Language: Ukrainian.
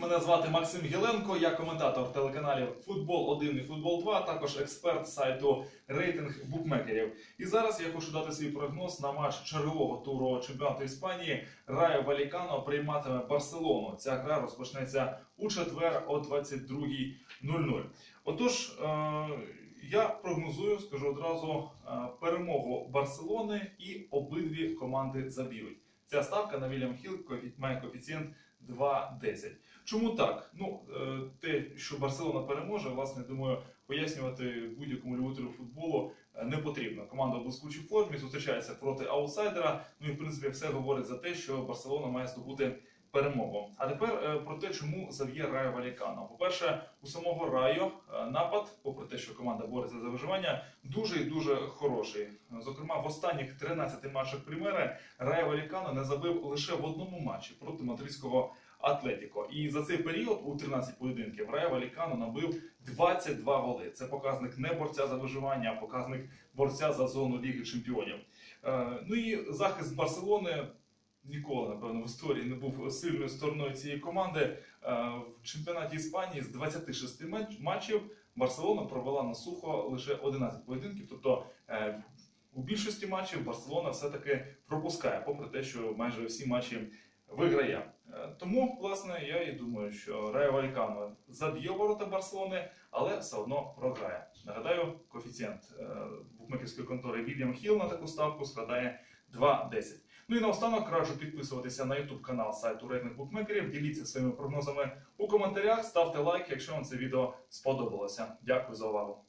Мене звати Максим Гіленко, я коментатор телеканалів Футбол 1 і Футбол 2, також експерт сайту рейтинг букмекерів. І зараз я хочу дати свій прогноз на матч чергового туру чемпіонату Іспанії. Райо Валікано прийматиме Барселону. Ця гра розпочнеться у четвер о 22.00. Отож, е, я прогнозую, скажу одразу, е, перемогу Барселони і обидві команди заб'ють. Ця ставка на Вільям Хіл коефі- має коефіцієнт 2,10. Чому так? Ну, е, те, що Барселона переможе, власне, думаю, пояснювати будь-якому любителю футболу е, не потрібно. Команда в блискучій формі зустрічається проти аутсайдера. Ну і в принципі все говорить за те, що Барселона має здобути перемогу. А тепер е, про те, чому зав'є Райо Валікано. По-перше, у самого Райо напад, попри те, що команда бореться за виживання, дуже і дуже хороший. Зокрема, в останніх 13 матчах Примери Райо Валікано не забив лише в одному матчі проти мадридського Атлетіко. І за цей період у 13 поєдинків Райо Валікано набив 22 голи. Це показник не борця за виживання, а показник борця за зону Ліги Чемпіонів. Е, Ну і захист Барселони ніколи, напевно, в історії не був сильною стороною цієї команди. Е, В чемпіонаті Іспанії з 26 матчів Барселона провела на сухо лише 11 поєдинків. Тобто е, у більшості матчів Барселона все-таки пропускає, попри те, що майже всі матчі виграє. Тому, власне, я і думаю, що Райо Валікано заб'є ворота Барселони, але все одно програє. Нагадаю, коефіцієнт е, букмекерської контори Вільям Хіл на таку ставку складає 2,10. Ну і наостанок раджу підписуватися на YouTube канал сайту рейтинг букмекерів. Діліться своїми прогнозами у коментарях, ставте лайк, якщо вам це відео сподобалося. Дякую за увагу.